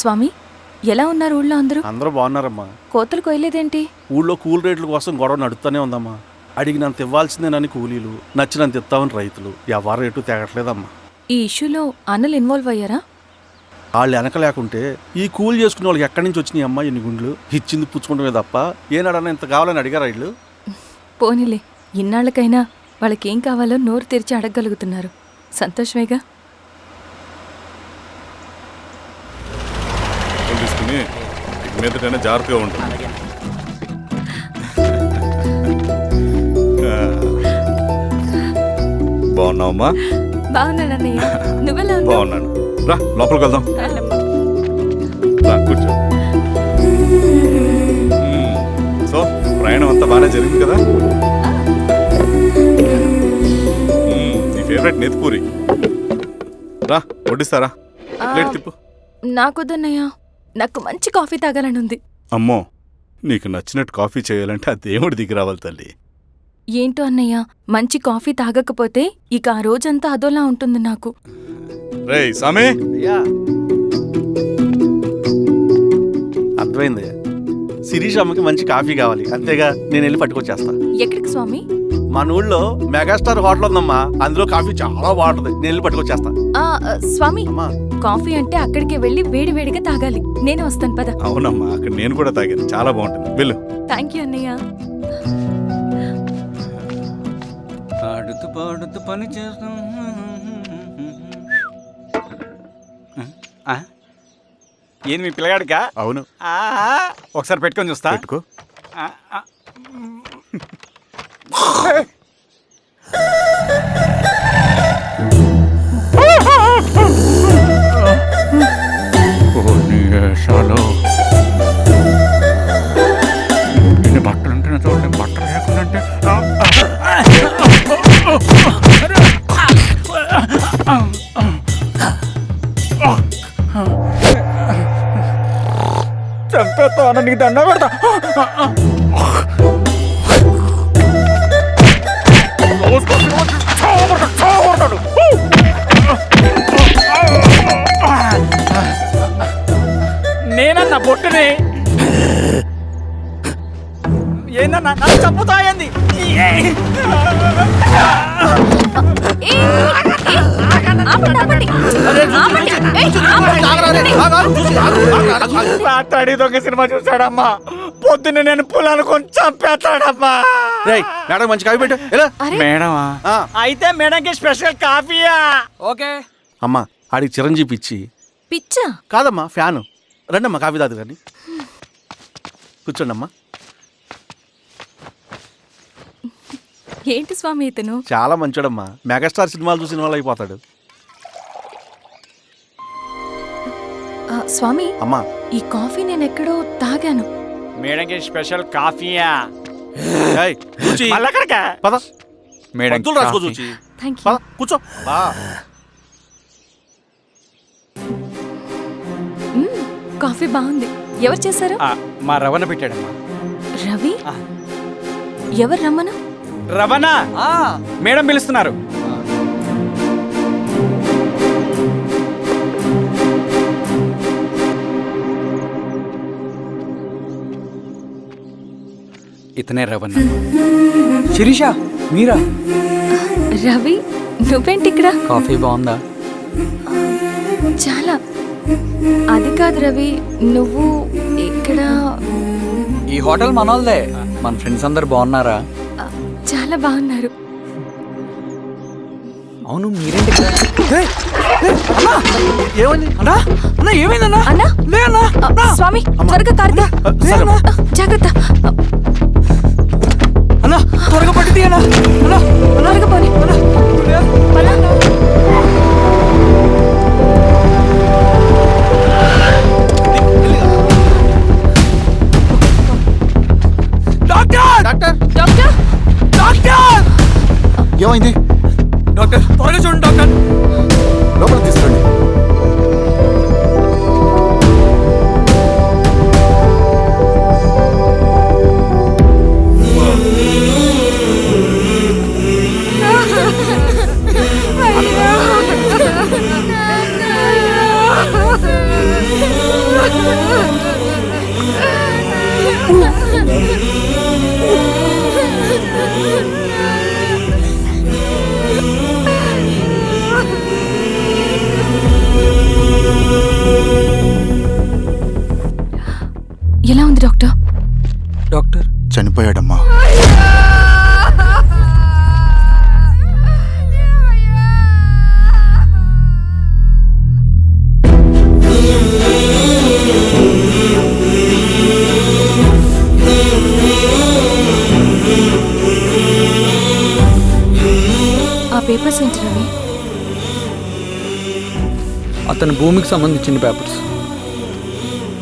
స్వామి ఎలా ఉన్నారు ఊళ్ళో అందరూ? అందరూ బాగున్నారమ్మా. కోతలు కొయ్యలేదేంటి? ఊళ్ళో కూల్ రేట్ల కోసం గొడవ నడుస్తూనే ఉందమ్మా. అడిగినంత ఇవ్వాల్సిందేనని కూలీలు నచ్చినంత ఇస్తామని రైతులు. ఎవరు రేటు తేగట్లేదమ్మా. ఈ ఇష్యూలో అన్నలు ఇన్వాల్వ్ అయ్యారా? వాళ్ళు వెనక లేకుంటే ఈ కూలి చేసుకునే వాళ్ళకి ఎక్కడి నుంచి వచ్చినాయి అమ్మా ఎన్ని గుండ్లు? ఇచ్చింది పుచ్చుకుంటమే తప్ప ఏనాడన్నా ఇంత కావాలని అడిగారు వీళ్ళు? పోనీలే ఇన్నాళ్ళకైనా వాళ్ళకేం కావాలో నోరు తెరిచి అడగగలుగుతున్నారు. సంతోషమేగా ఫోన్ తీసుకుని ఇక మీదటైనా జాగ్రత్తగా ఉంటుంది బాగున్నావమ్మా? నువ్వెలా ఉన్నావు? బాగున్నాను. రా లోపలికి వెళ్దాం. రా కూర్చో. సో ప్రయాణం అంతా బాగానే జరిగింది కదా. నీ ఫేవరెట్ నెత్తిపూరి రా వడ్డిస్తారా? ప్లేట్ తిప్పు. నాకొద్దన్నయ్య. నాకు మంచి కాఫీ తాగాలని ఉంది. అమ్మో నీకు నచ్చినట్టు కాఫీ చేయాలంటే ఆ దేవుడి దిగి రావాలి తల్లి. ఏంటో అన్నయ్య మంచి కాఫీ తాగకపోతే ఇక ఆ రోజంతా అదోలా ఉంటుంది నాకు. రేయ్ సామే! అయ్యా! అర్థమైంది. శిరీష్ అమ్మకి మంచి కాఫీ కావాలి. అంతేగా నేను వెళ్ళి పట్టుకొచ్చేస్తా. ఎక్కడికి స్వామి? మన ఊళ్ళో మెగాస్టార్ హోటల్ ఉందమ్మా. అందులో కాఫీ చాలా బాగుంటుంది. నేను వెళ్ళి పట్టుకొచ్చేస్తా. ఆ, స్వామి! అమ్మా! కాఫీ అంటే అక్కడికి వెళ్ళి వేడి వేడిగా తాగాలి. నేను వస్తాను పద. అవునమ్మా అక్కడ నేను కూడా తాగాను. చాలా బాగుంటుంది. వెళ్ళు. థ్యాంక్ యూ అన్నయ్య. ఆడుతూ పాడుతూ పని చేస్తాం? ఏంది మీ పిల్లగాడికా? అవును. ఆ, ఒకసారి పెట్టుకొని చూస్తా. పెట్టుకో. ఆ, ఆ. ఇన్ని బొట్టుని ఏందన్నా మాట్లాడి దొంగ సినిమా చూసాడమ్మా పొద్దున్న నేను పొలాలు కొంచెం చంపేస్తాడమ్మా. రేయ్ మేడం మంచి కాఫీ పెట్టు. ఎలా? మేడమా? అయితే మేడంకి స్పెషల్ కాఫీయా? ఓకే. అమ్మా ఆడికి చిరంజీవి ఇచ్చి పిచ్చా? కాదమ్మా ఫ్యాను. రండమ్మా కాఫీ తాదు రండి కూర్చోండి అమ్మా ఏంటి స్వామి ఇతను? చాలా మంచోడమ్మా. మెగాస్టార్ సినిమాలు చూసిన వాళ్ళు అయిపోతాడు. ఆ, స్వామి అమ్మా. ఈ కాఫీ నేను ఎక్కడో తాగాను. మేడంకి స్పెషల్ కాఫీయా? ఏయ్, కూర్చో. మళ్ళక్కడికా పద. మేడం రాసుకో చూచి. థ్యాంక్ యూ కూర్చో. బా. కాఫీ బాగుంది. ఎవరు చేశారు? మా రవణ పెట్టాడమ్మా. రవి. ఎవరు రమ్మను రవణ! మేడం పిలుస్తున్నారు. ఇతనే రవణ. శిరీష మీరా? రవి నువ్వేంటి ఇక్కడ? కాఫీ బాగుందా? చాలా అది కాదు రవి నువ్వు ఇక్కడ? ఈ హోటల్ మనోల్దే మన ఫ్రెండ్స్ అందరు బాగున్నారా? చాలా బాగున్నారు. అవును మీరేంటి ఇక్కడ? ఏయ్, ఏయ్, అన్నా! ఏమైంది? అన్నా? అన్నా ఏమైందన్నా అన్నా? లే అన్నా! ఆ, స్వామి త్వరగా కారుతా. జాగ్రత్త. ఆ, అన్నా త్వరగా పట్టి తీయనా అన్నా! అన్నా! త్వరగా పోనీ. అన్నా! లే. పద. ఏమైంది? డాక్టర్ త్వరగా చూడండి డాక్టర్. లోపల తీసుకురండి. Oh, ఎలా ఉంది డాక్టర్? డాక్టర్? చనిపోయాడమ్మా. ఆ పేపర్స్ ఏంటి రవి? అతని భూమికి సంబంధించిన పేపర్స్.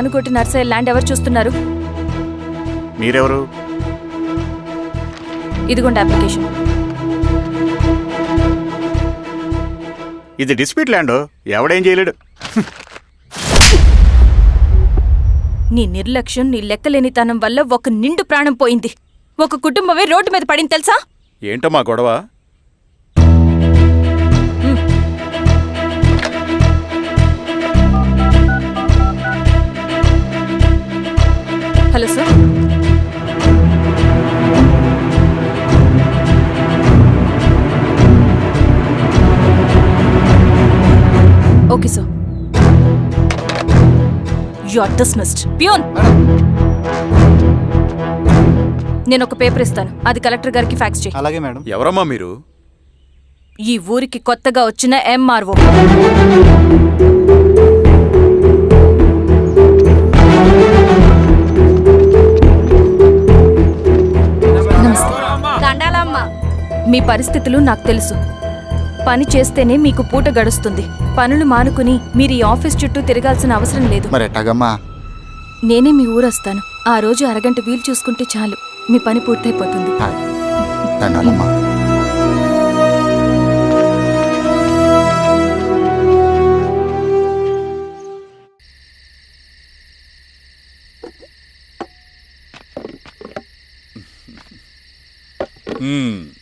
పానుకోటి నర్సయ్య ల్యాండ్ ఎవరు చూస్తున్నారు? మీరెవరు? ఇదిగోండి అప్లికేషన్. ఇది డిస్ప్యూట్ ల్యాండ్. ఎవడేం చేయలేడు. నీ నిర్లక్ష్యం నీ లెక్కలేనితనం వల్ల ఒక నిండు ప్రాణం పోయింది. ఒక కుటుంబమే రోడ్డు మీద పడింది తెలుసా? ఏంటో మా గొడవ? Hello sir. Okay sir. You are dismissed peon నేను ఒక పేపర్ ఇస్తాను. అది కలెక్టర్ గారికి ఫ్యాక్స్ చేయి. అలాగే మేడం. ఎవరమ్మా మీరు? ఈ ఊరికి కొత్తగా వచ్చిన ఎంఆర్ఓ మీ పరిస్థితులు నాకు తెలుసు. పని చేస్తేనే మీకు పూట గడుస్తుంది. పనులు మానుకుని మీరు ఈ ఆఫీస్ చుట్టూ తిరగాల్సిన అవసరం లేదు. మరి ఎట్టాగమ్మా నేనే మీ ఊరొస్తాను. ఆ రోజు అరగంట వీలు చూసుకుంటే చాలు. మీ పని పూర్తయిపోతుంది. దండాలమ్మా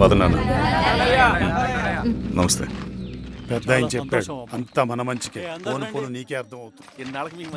పదనాన్న నమస్తే. పెద్ద ఆయన చెప్పాడు. అంతా మన మంచికే. పోను పోను నీకే అర్థం అవుతుంది